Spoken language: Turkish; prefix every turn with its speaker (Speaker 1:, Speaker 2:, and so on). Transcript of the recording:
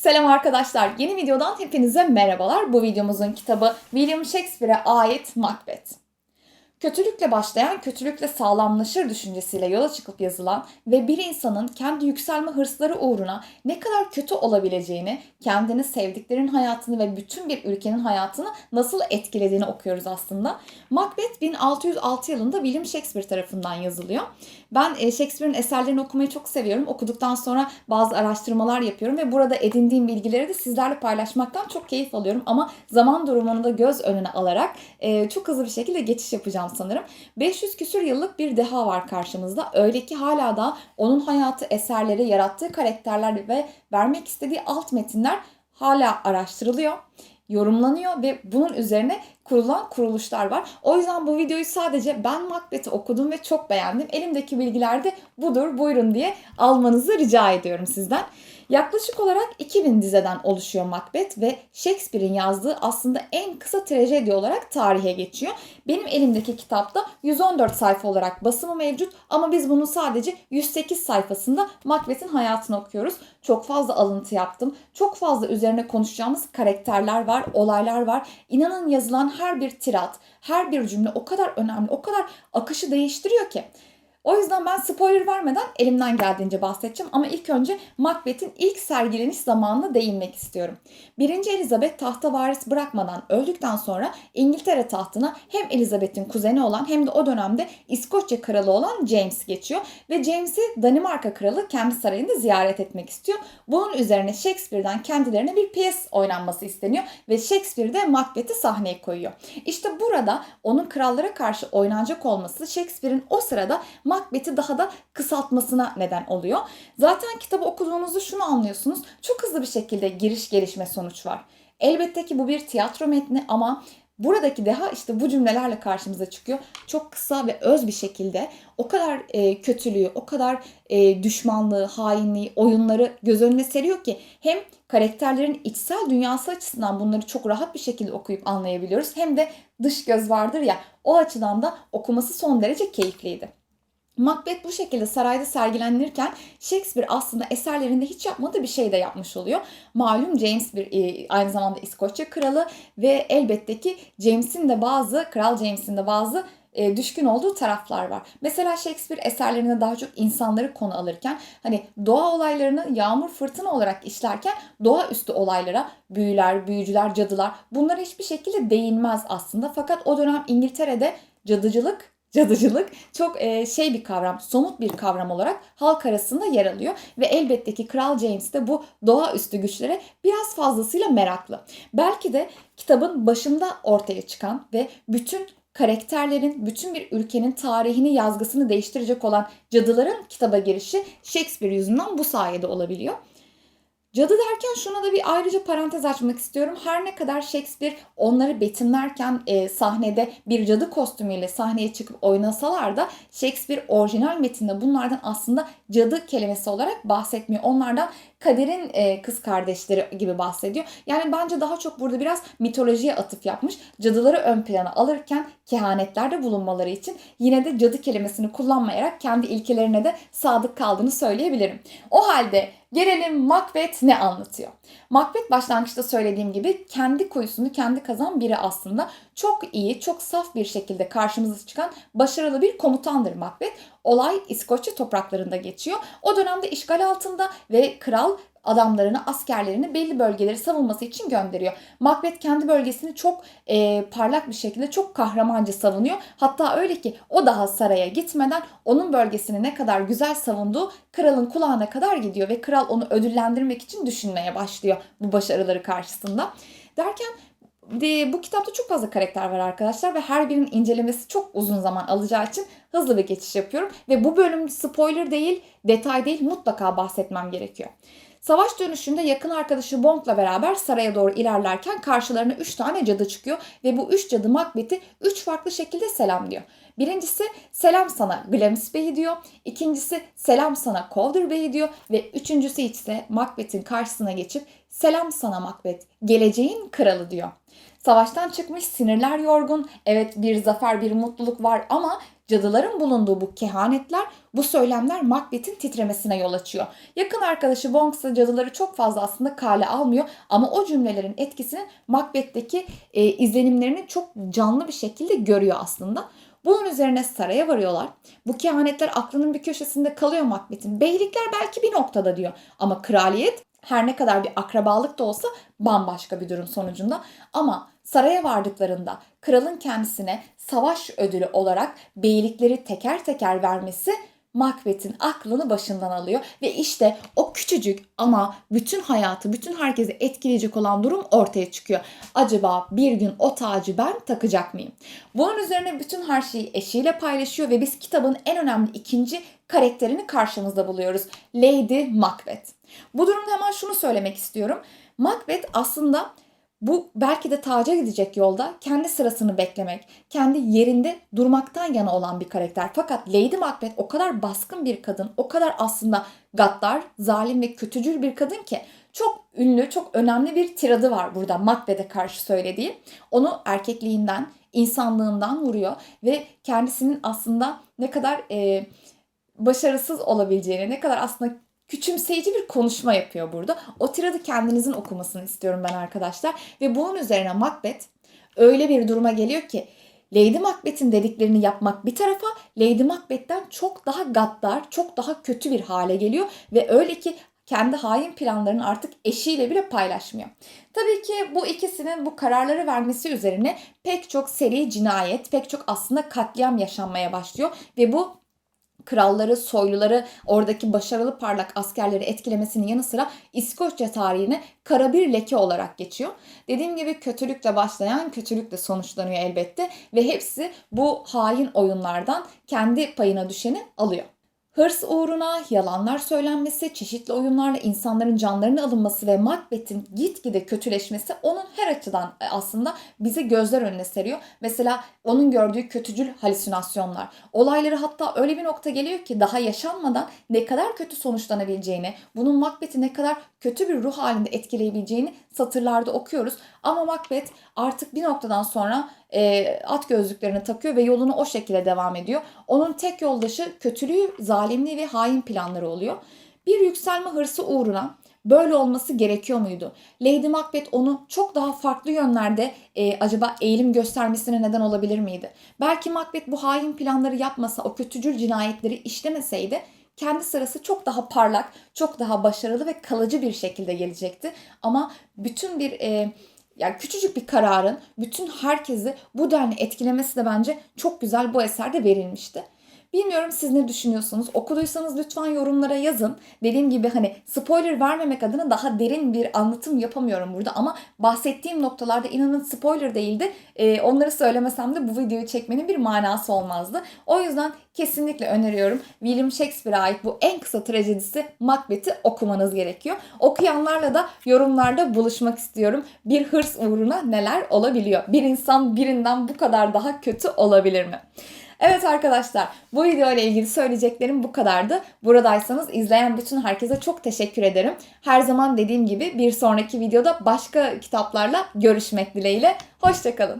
Speaker 1: Selam arkadaşlar. Yeni videodan hepinize merhabalar. Bu videomuzun kitabı William Shakespeare'e ait Macbeth. Kötülükle başlayan, kötülükle sağlamlaşır düşüncesiyle yola çıkıp yazılan ve bir insanın kendi yükselme hırsları uğruna ne kadar kötü olabileceğini, kendini, sevdiklerinin hayatını ve bütün bir ülkenin hayatını nasıl etkilediğini okuyoruz aslında. Macbeth 1606 yılında William Shakespeare tarafından yazılıyor. Ben e, Shakespeare'in eserlerini okumayı çok seviyorum. Okuduktan sonra bazı araştırmalar yapıyorum ve burada edindiğim bilgileri de sizlerle paylaşmaktan çok keyif alıyorum. Ama zaman durumunu da göz önüne alarak e, çok hızlı bir şekilde geçiş yapacağım sanırım. 500 küsür yıllık bir deha var karşımızda. Öyle ki hala da onun hayatı, eserleri, yarattığı karakterler ve vermek istediği alt metinler hala araştırılıyor yorumlanıyor ve bunun üzerine kurulan kuruluşlar var. O yüzden bu videoyu sadece ben Macbeth'i okudum ve çok beğendim. Elimdeki bilgiler de budur buyurun diye almanızı rica ediyorum sizden. Yaklaşık olarak 2000 dizeden oluşuyor Macbeth ve Shakespeare'in yazdığı aslında en kısa trajedi olarak tarihe geçiyor. Benim elimdeki kitapta 114 sayfa olarak basımı mevcut ama biz bunun sadece 108 sayfasında Macbeth'in hayatını okuyoruz. Çok fazla alıntı yaptım. Çok fazla üzerine konuşacağımız karakterler var, olaylar var. İnanın yazılan her bir tirat, her bir cümle o kadar önemli, o kadar akışı değiştiriyor ki. O yüzden ben spoiler vermeden elimden geldiğince bahsedeceğim ama ilk önce Macbeth'in ilk sergileniş zamanına değinmek istiyorum. 1. Elizabeth tahta varis bırakmadan öldükten sonra İngiltere tahtına hem Elizabeth'in kuzeni olan hem de o dönemde İskoçya kralı olan James geçiyor ve James'i Danimarka kralı kendi sarayında ziyaret etmek istiyor. Bunun üzerine Shakespeare'den kendilerine bir piyes oynanması isteniyor ve Shakespeare de Macbeth'i sahneye koyuyor. İşte burada onun krallara karşı oynanacak olması Shakespeare'in o sırada Macbeth'i daha da kısaltmasına neden oluyor. Zaten kitabı okuduğunuzda şunu anlıyorsunuz. Çok hızlı bir şekilde giriş gelişme sonuç var. Elbette ki bu bir tiyatro metni ama buradaki deha işte bu cümlelerle karşımıza çıkıyor. Çok kısa ve öz bir şekilde o kadar e, kötülüğü, o kadar e, düşmanlığı, hainliği, oyunları göz önüne seriyor ki hem karakterlerin içsel dünyası açısından bunları çok rahat bir şekilde okuyup anlayabiliyoruz. Hem de dış göz vardır ya o açıdan da okuması son derece keyifliydi. Macbeth bu şekilde sarayda sergilenirken Shakespeare aslında eserlerinde hiç yapmadığı bir şey de yapmış oluyor. Malum James bir e, aynı zamanda İskoçya kralı ve elbette ki James'in de bazı, Kral James'in de bazı e, düşkün olduğu taraflar var. Mesela Shakespeare eserlerinde daha çok insanları konu alırken hani doğa olaylarını yağmur fırtına olarak işlerken doğaüstü olaylara büyüler, büyücüler, cadılar bunlara hiçbir şekilde değinmez aslında. Fakat o dönem İngiltere'de cadıcılık cadıcılık çok e, şey bir kavram, somut bir kavram olarak halk arasında yer alıyor ve elbette ki Kral James de bu doğaüstü güçlere biraz fazlasıyla meraklı. Belki de kitabın başında ortaya çıkan ve bütün karakterlerin, bütün bir ülkenin tarihini, yazgısını değiştirecek olan cadıların kitaba girişi Shakespeare yüzünden bu sayede olabiliyor. Cadı derken şuna da bir ayrıca parantez açmak istiyorum. Her ne kadar Shakespeare onları betimlerken e, sahnede bir cadı kostümüyle sahneye çıkıp oynasalar da Shakespeare orijinal metinde bunlardan aslında cadı kelimesi olarak bahsetmiyor. Onlardan kaderin e, kız kardeşleri gibi bahsediyor. Yani bence daha çok burada biraz mitolojiye atıf yapmış. Cadıları ön plana alırken kehanetlerde bulunmaları için yine de cadı kelimesini kullanmayarak kendi ilkelerine de sadık kaldığını söyleyebilirim. O halde Gelelim Macbeth ne anlatıyor? Macbeth başlangıçta söylediğim gibi kendi kuyusunu kendi kazan biri aslında. Çok iyi, çok saf bir şekilde karşımıza çıkan başarılı bir komutandır Macbeth. Olay İskoçya topraklarında geçiyor. O dönemde işgal altında ve kral adamlarını, askerlerini belli bölgeleri savunması için gönderiyor. Macbeth kendi bölgesini çok e, parlak bir şekilde çok kahramanca savunuyor. Hatta öyle ki o daha saraya gitmeden onun bölgesini ne kadar güzel savunduğu kralın kulağına kadar gidiyor ve kral onu ödüllendirmek için düşünmeye başlıyor bu başarıları karşısında. Derken de, bu kitapta çok fazla karakter var arkadaşlar ve her birinin incelemesi çok uzun zaman alacağı için hızlı bir geçiş yapıyorum. Ve bu bölüm spoiler değil, detay değil mutlaka bahsetmem gerekiyor. Savaş dönüşünde yakın arkadaşı Bond'la beraber saraya doğru ilerlerken karşılarına 3 tane cadı çıkıyor ve bu 3 cadı Macbeth'i 3 farklı şekilde selamlıyor. Birincisi selam sana Glamis Bey diyor. İkincisi selam sana Calder Bey diyor. Ve üçüncüsü ise Macbeth'in karşısına geçip selam sana Macbeth geleceğin kralı diyor. Savaştan çıkmış sinirler yorgun. Evet bir zafer bir mutluluk var ama cadıların bulunduğu bu kehanetler, bu söylemler Macbeth'in titremesine yol açıyor. Yakın arkadaşı Bonks da cadıları çok fazla aslında kale almıyor ama o cümlelerin etkisinin Macbeth'teki e, izlenimlerini çok canlı bir şekilde görüyor aslında. Bunun üzerine saraya varıyorlar. Bu kehanetler aklının bir köşesinde kalıyor Macbeth'in. Beylikler belki bir noktada diyor ama kraliyet her ne kadar bir akrabalık da olsa bambaşka bir durum sonucunda. Ama saraya vardıklarında kralın kendisine savaş ödülü olarak beylikleri teker teker vermesi Macbeth'in aklını başından alıyor ve işte o küçücük ama bütün hayatı, bütün herkesi etkileyecek olan durum ortaya çıkıyor. Acaba bir gün o tacı ben takacak mıyım? Bunun üzerine bütün her şeyi eşiyle paylaşıyor ve biz kitabın en önemli ikinci karakterini karşımızda buluyoruz. Lady Macbeth. Bu durumda hemen şunu söylemek istiyorum. Macbeth aslında bu belki de taca gidecek yolda kendi sırasını beklemek, kendi yerinde durmaktan yana olan bir karakter. Fakat Lady Macbeth o kadar baskın bir kadın, o kadar aslında gaddar, zalim ve kötücül bir kadın ki çok ünlü, çok önemli bir tiradı var burada Macbeth'e karşı söylediği. Onu erkekliğinden, insanlığından vuruyor ve kendisinin aslında ne kadar e, başarısız olabileceğini, ne kadar aslında küçümseyici bir konuşma yapıyor burada. O tiradı kendinizin okumasını istiyorum ben arkadaşlar. Ve bunun üzerine Macbeth öyle bir duruma geliyor ki Lady Macbeth'in dediklerini yapmak bir tarafa Lady Macbeth'ten çok daha gaddar, çok daha kötü bir hale geliyor ve öyle ki kendi hain planlarını artık eşiyle bile paylaşmıyor. Tabii ki bu ikisinin bu kararları vermesi üzerine pek çok seri cinayet, pek çok aslında katliam yaşanmaya başlıyor ve bu kralları, soyluları, oradaki başarılı parlak askerleri etkilemesinin yanı sıra İskoçya tarihine kara bir leke olarak geçiyor. Dediğim gibi kötülükle başlayan kötülükle sonuçlanıyor elbette ve hepsi bu hain oyunlardan kendi payına düşeni alıyor. Hırs uğruna yalanlar söylenmesi, çeşitli oyunlarla insanların canlarını alınması ve Macbeth'in gitgide kötüleşmesi onun her açıdan e, aslında bizi gözler önüne seriyor. Mesela onun gördüğü kötücül halüsinasyonlar. Olayları hatta öyle bir nokta geliyor ki daha yaşanmadan ne kadar kötü sonuçlanabileceğini, bunun Macbeth'i ne kadar kötü bir ruh halinde etkileyebileceğini satırlarda okuyoruz. Ama Macbeth artık bir noktadan sonra e, at gözlüklerini takıyor ve yolunu o şekilde devam ediyor. Onun tek yoldaşı kötülüğü, zalimliği ve hain planları oluyor. Bir yükselme hırsı uğruna böyle olması gerekiyor muydu? Lady Macbeth onu çok daha farklı yönlerde e, acaba eğilim göstermesine neden olabilir miydi? Belki Macbeth bu hain planları yapmasa, o kötücül cinayetleri işlemeseydi kendi sırası çok daha parlak, çok daha başarılı ve kalıcı bir şekilde gelecekti. Ama bütün bir e, yani küçücük bir kararın bütün herkesi bu denli etkilemesi de bence çok güzel bu eserde verilmişti. Bilmiyorum siz ne düşünüyorsunuz? Okuduysanız lütfen yorumlara yazın. Dediğim gibi hani spoiler vermemek adına daha derin bir anlatım yapamıyorum burada ama bahsettiğim noktalarda inanın spoiler değildi. Ee, onları söylemesem de bu videoyu çekmenin bir manası olmazdı. O yüzden kesinlikle öneriyorum. William Shakespeare'e ait bu en kısa trajedisi Macbeth'i okumanız gerekiyor. Okuyanlarla da yorumlarda buluşmak istiyorum. Bir hırs uğruna neler olabiliyor? Bir insan birinden bu kadar daha kötü olabilir mi? Evet arkadaşlar bu video ile ilgili söyleyeceklerim bu kadardı. Buradaysanız izleyen bütün herkese çok teşekkür ederim. Her zaman dediğim gibi bir sonraki videoda başka kitaplarla görüşmek dileğiyle. Hoşçakalın.